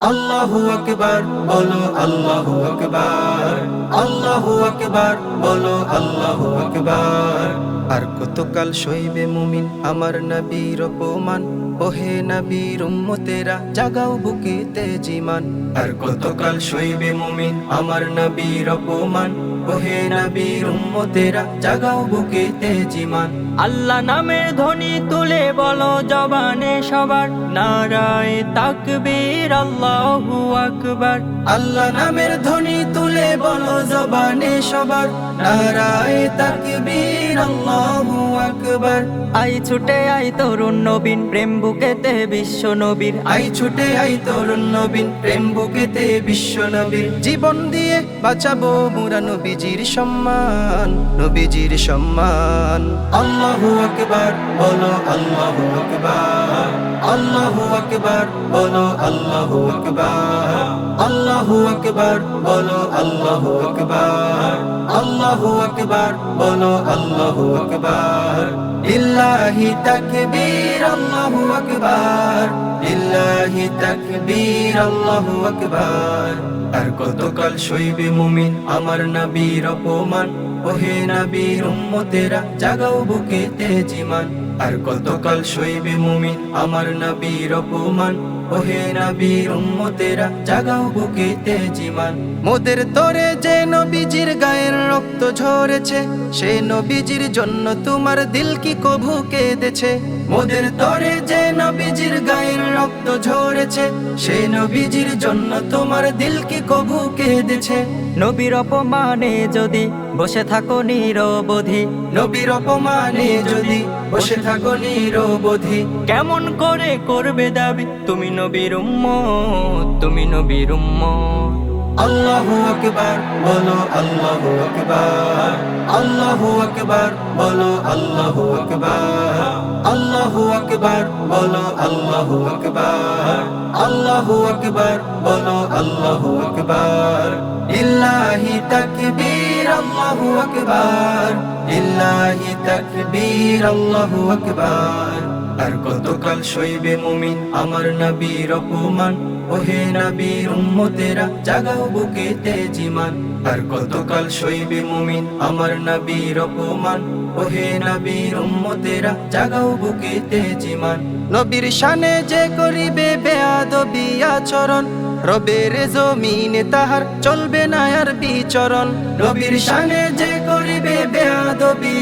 আল্লাহু আকবার, বলো আল্লাহু আকবার। আল্লাহু আকবার, বলো আল্লাহু আকবার। আর কতকাল সইবে মুমিন আমার নবীর অপমান? ওহে নবীর উম্মতেরা, জাগাও বুকে তেজিমান আর কতকাল সইবে মুমিন আমার নবীর অপমান? ওহে নবীর উম্মতেরা জাগাও বুকে তেজিমান। আল্লাহ নামের ধ্বনি তুলে বলো জবানে সবার। নারায় তাকবীর আল্লাহু আকবার। আল্লাহ নামের ধ্বনি তুলে বলো জবানে সবার। নারায় তাকবীর আল্লাহু আকবার। আই ছুটে আই তরুণ নবীন প্রেম বুকেতে বিশ্ব নবীর। আই ছুটে আই তরুণ নবীন প্রেম বুকেতে বিশ্ব নবীর। জীবন দিয়ে বাঁচাবো মুরা নবীজির সম্মান নবীজির সম্মান। আল্লাহু আকবার, বলো আল্লাহু আকবার। আল্লাহু আকবার, বলো আল্লাহু আকবার। আল্লাহু আকবার, বলো আল্লাহু আকবার। আল্লাহু আকবার, বলো আল্লাহু আকবার। লিল্লাহি তাকবীর, আল্লাহু আকবার। লিল্লাহি তাকবীর, আল্লাহু আকবার। আর কতকাল সইবে মুমিন, আমার নবীর অপমান, ওহে নবীর উম্মতেরা, জাগাও বুকে তেজিমান আর কতকাল সইবে মুমিন আমার নবীর অপমান, ওহে নবীর উম্মতেরা, জাগাও বুকে তেজিমান মোদের তোরে যে নবীজির গায়ের রক্ত ঝরেছে, সে নবীজির জন্য তোমার দিল কি কভু কেঁদেছে? মোদের তরে যে নবীজির গায়ের রক্ত ঝরেছে সে নবীজির জন্য তোমার দিল কি কভু কেঁদেছে? নবীর অপমানে যদি বসে থাকো নিরবধি নবীর অপমানে যদি বসে থাকো নিরবধি। কেমন করে করবে দাবি? তুমি নবীর উম্মত তুমি নবীর উম্মত। আল্লাহু আকবার, বলো আল্লাহু আকবার। আল্লাহু আকবার, বলো আল্লাহু আকবার। আল্লাহু আকবার, বলো আল্লাহু আকবার। আল্লাহু আকবার, বলো আল্লাহু আকবার। ইল্লাহি তাকবীর, আল্লাহু আকবার। ইল্লাহি তাকবীর, আল্লাহু আকবার। আর কতকাল সইবে মুমিন, আমার নবীর অপমান। ওহে নবীর উম্মতেরা, জাগাও বুকে তেজিমান আর কতকাল সইবে মুমিন, আমার নবীর অপমান। ওহে নবীর উম্মতেরা, জাগাও বুকে তেজিমান নবীর শানে যে করিবে বেয়াদবি আচরণ, রবের জমিনে তাহার চলবে না আর বিচরণ। নবীর শানে যে করিবে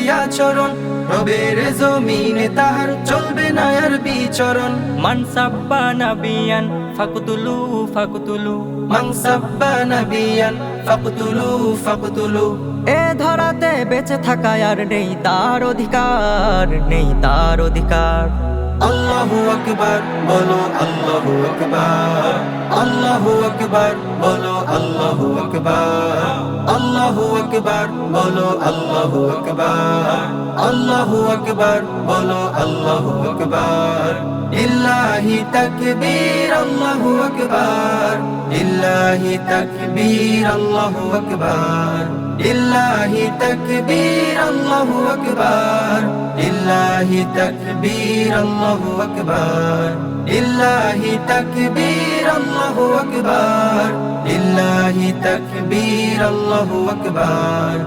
আচরণ রবের জমিনে তাহার চলবে না আর বিচরণ। মান সাব্বা নাবিয়ান ফাকতুলু ফাকতুলু। মাংসাব্বা নবিয়ান ফাকতুলু ফাকতুলু। এ ধরাতে বেঁচে থাকা আর নেই তার অধিকার নেই তার অধিকার। আল্লাহু আকবার বলো আল্লাহু আকবার। আল্লাহু আকবার বলো আল্লাহু আকবার। আল্লাহু আকবার, বলো আল্লাহু আকবার। আল্লাহু আকবার, বলো আল্লাহু আকবার। ইল্লাহি তাকবীর, আল্লাহু আকবার। ইল্লাহি তাকবীর, আল্লাহু আকবার। ইল্লাহি তাকবীর, আল্লাহু আকবার। ইল্লাহি তাকবীর, আল্লাহু আকবার। ইল্লাহি তাকবীর, আল্লাহু আকবার। ইল্লাহি তাকবীর, আল্লাহু আকবার।